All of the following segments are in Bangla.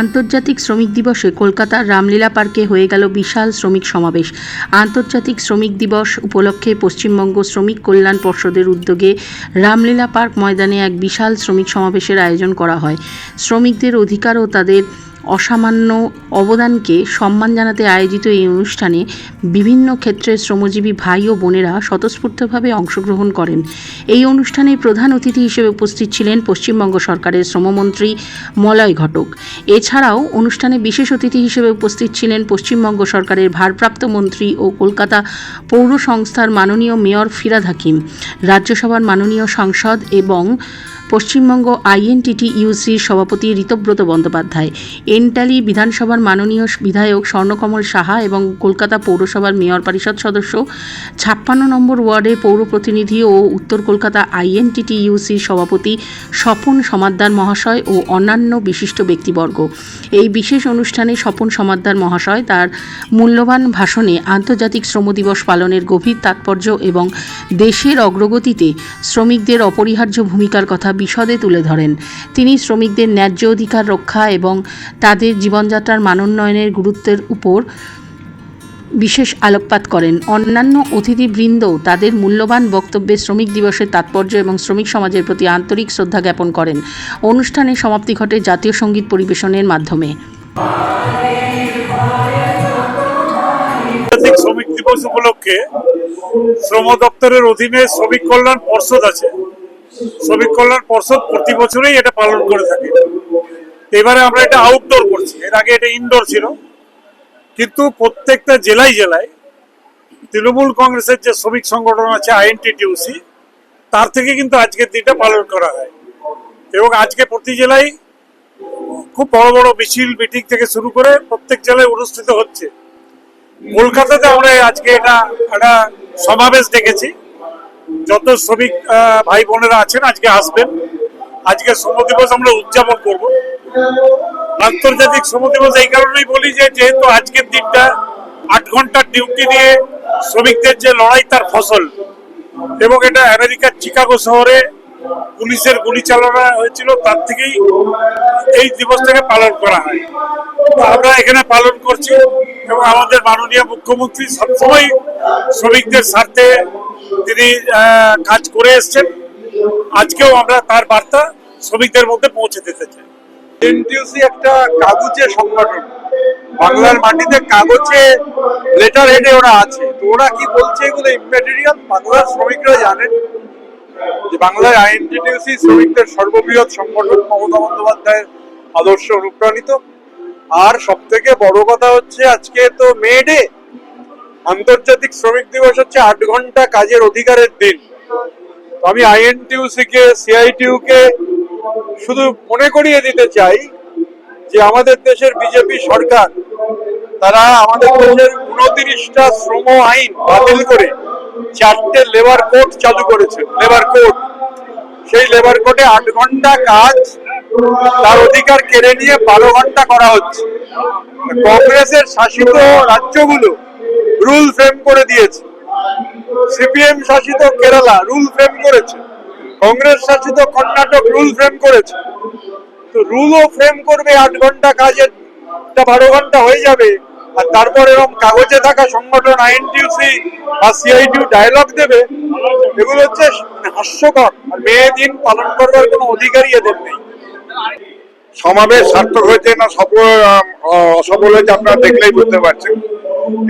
আন্তর্জাতিক শ্রমিক দিবসে কলকাতার রামলীলা পার্কে হয়ে গেল বিশাল শ্রমিক সমাবেশ। আন্তর্জাতিক শ্রমিক দিবস উপলক্ষে পশ্চিমবঙ্গ শ্রমিক কল্যাণ পর্ষদের উদ্যোগে রামলীলা পার্ক ময়দানে এক বিশাল শ্রমিক সমাবেশের আয়োজন করা হয়। শ্রমিকদের অধিকার ও তাদের অসামান্য অবদানকে সম্মান জানাতে আয়োজিত এই অনুষ্ঠানে বিভিন্ন ক্ষেত্রের শ্রমজীবী ভাই ও বোনেরা স্বতঃস্ফূর্তভাবে অংশগ্রহণ করেন। এই অনুষ্ঠানে প্রধান অতিথি হিসেবে উপস্থিত ছিলেন পশ্চিমবঙ্গ সরকারের শ্রমমন্ত্রী মলয় ঘটক। এছাড়াও অনুষ্ঠানে বিশেষ অতিথি হিসেবে উপস্থিত ছিলেন পশ্চিমবঙ্গ সরকারের ভারপ্রাপ্ত মন্ত্রী ও কলকাতা পৌর সংস্থার মাননীয় মেয়র ফিরাদ হাকিম, রাজ্যসভার মাননীয় সাংসদ এবং পশ্চিমবঙ্গ আইএনটিটি ইউসির সভাপতি ঋতব্রত বন্দ্যোপাধ্যায়। এনটালি বিধানসভার মাননীয় বিধায়ক স্বর্ণকমল সাহা এবং কলকাতা পৌরসভার মেয়র পরিষদ সদস্য, ছাপ্পান্ন নম্বর ওয়ার্ডের পৌর প্রতিনিধি ও উত্তর কলকাতা আইএনটিটি ইউসির সভাপতি স্বপন সমাদ্দার মহাশয় ও অন্যান্য বিশিষ্ট ব্যক্তিবর্গ। এই বিশেষ অনুষ্ঠানে স্বপন সমাদ্দার মহাশয় তার মূল্যবান ভাষণে আন্তর্জাতিক শ্রম দিবস পালনের গভীর তাৎপর্য এবং দেশের অগ্রগতিতে শ্রমিকদের অপরিহার্য ভূমিকার কথা বিশদে তুলে ধরেন। তিনি শ্রমিকদের ন্যায্য অধিকার রক্ষা এবং তাদের জীবনযাত্রার মানোন্নয়নের গুরুত্বের উপর বিশেষ আলোকপাত করেন। অন্যান্য অতিথিবৃন্দও তাদের মূল্যবান বক্তব্যে শ্রমিক দিবসের তাৎপর্য এবং শ্রমিক সমাজের প্রতি আন্তরিক শ্রদ্ধা জ্ঞাপন করেন। অনুষ্ঠানে সমাপ্তি ঘটে জাতীয় সংগীত পরিবেশনের মাধ্যমে। শ্রমিক দিবস উপলক্ষে শ্রম দপ্তরের অধীনে শ্রমিক কল্যাণ পর্ষদ আছে। শ্রমিক কল্যাণ পর্ষদ প্রতি বছরই এটা পালন করে থাকে। এবারে আমরা এটা আউটডোর করছি। এর আগে এটা ইনডোর ছিল। কিন্তু প্রত্যেকটা জেলায় জেলায় তৃণমূল কংগ্রেসের যে শ্রমিক সংগঠন আছে আইএনটিটিউসি তার থেকে কিন্তু আজকের দিনটা পালন করা হয়। এবং আজকে প্রতি জেলায় খুব বড় বড় মিছিল, মিটিং থেকে শুরু করে প্রত্যেক জেলায় অনুষ্ঠিত হচ্ছে। কলকাতাতে আমরা আজকে এটা একটা সমাবেশ ডেকেছি। যত শ্রমিক ভাই বোনেরা আছেন, আজকে আসবেন। আজকে শ্রম দিবস আমরা উদযাপন করব। আন্তর্জাতিক শ্রম দিবস এই কারণেই বলি যে, যেহেতু আজকের দিনটা আট ঘণ্টার ডিউটি নিয়ে শ্রমিকদের যে লড়াই, তার ফসল। এবং এটা আমেরিকার চিকাগো শহরে পুলিশের গুলি চালনা হয়েছিল, তার থেকেই এই দিবসটাকে পালন করা হয়। আমরা এখানে পালন করছি এবং আমাদের মাননীয় মুখ্যমন্ত্রী সবসময় শ্রমিকদের স্বার্থে তিনি কাজ করে এসছেন। আজকেও আমরা তার বার্তা শ্রমিকদের মধ্যে পৌঁছে দিতে চাই। এনটিউসি একটা কাগজে সংগঠন। বাংলার মাটিতে কাগজে লেটার হেডে ওরা আছে। তো ওরা কি বলছে এগুলো ইম্যাটেরিয়াল বাংলার শ্রমিকরা জানেন যে বাংলার আইএনটিটিউসি শ্রমিকদের সর্ববৃহৎ সংগঠন মমতা বন্দ্যোপাধ্যায়ের আদর্শ অনুপ্রাণিত আর সব থেকে বড় কথা হচ্ছে, আজকে তো মে ডে আন্তর্জাতিক শ্রমিক দিবস হচ্ছে আট ঘণ্টা কাজের অধিকারের দিন। আমি আইএনটিউসি কে সিআইটিউ কে শুধু মনে করিয়ে দিতে চাই যে আমাদের দেশের বিজেপি সরকার, তারা আমাদের দেশের উনত্রিশটা শ্রম আইন বাতিল করে চারটে লেবার কোড চালু করেছে লেবার কোড সেই লেবার কোডে আট ঘণ্টা কাজ তার অধিকার কেড়ে নিয়ে বারো ঘণ্টা করা হচ্ছে। কংগ্রেসের শাসিত রাজ্যগুলো রুল ফ্রেম করে দিয়েছে। সিপিএম শাসিত কেরালা রুল ফ্রেম করেছে। কংগ্রেস শাসিত কর্ণাটক রুল ফ্রেম করেছে। তো রুলও ফ্রেম করবে আট ঘণ্টা কাজের বারো ঘণ্টা হয়ে যাবে। আর তারপর এরকম কাগজে থাকা সংগঠন আইএনটিউসি বা সিআইটিউ ডায়লগ দেবে। এগুলো হচ্ছে হাস্যকর। আর মে দিন পালন করবার কোনো অধিকারই এদের নেই। সমাবেশ সার্থক হয়েছে না সফল অসফল হয়েছে আপনারা দেখলেই বুঝতে পারছেন।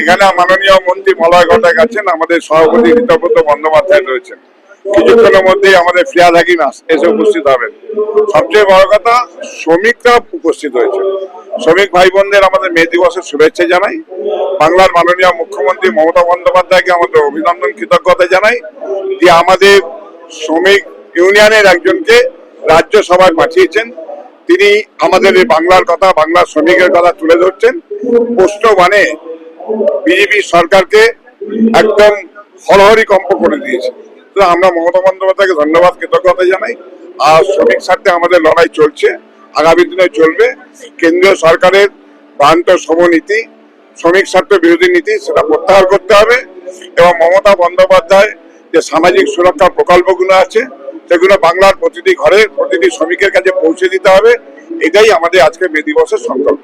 এখানে মাননীয় মন্ত্রী মলয় ঘটক আছেন, আমাদের সভাপতি ঋতব্রত বন্দ্যোপাধ্যায় রয়েছেন। কিছুক্ষণের মধ্যেই আমাদের ফিয়াদ হাকিম এসে উপস্থিত হবেন। সবচেয়ে বড় কথা শ্রমিকরা উপস্থিত হয়েছে শ্রমিক ভাই বোনদের আমাদের মে দিবসের শুভেচ্ছা জানাই। বাংলার মাননীয় মুখ্যমন্ত্রী মমতা বন্দ্যোপাধ্যায়কে আমাদের অভিনন্দন, কৃতজ্ঞতা জানাই যে আমাদের শ্রমিক ইউনিয়নের একজনকে রাজ্য সভায় পাঠিয়েছেন। তিনি আমাদের বাংলার কথা, বাংলার শ্রমিকের কথা তুলে ধরছেন। পোস্ট মানে বিজেপি সরকারকে একদম হরহরি কম্প করে দিয়েছে। তো আমরা মমতা বন্দ্যোপাধ্যায়কে ধন্যবাদ, কৃতজ্ঞতা জানাই। আর শ্রমিক স্বার্থে আমাদের লড়াই চলছে, আগামী দিনে চলবে। কেন্দ্রীয় সরকারের ভ্রান্ত শ্রমনীতি শ্রমিক স্বার্থ বিরোধী নীতি, সেটা প্রত্যাহার করতে হবে। এবং মমতা বন্দ্যোপাধ্যায় যে সামাজিক সুরক্ষা প্রকল্পগুলো আছে, সেগুলো বাংলার প্রতিটি ঘরে প্রতিটি শ্রমিকের কাছে পৌঁছে দিতে হবে। এটাই আমাদের আজকে মে দিবসের সংকল্প।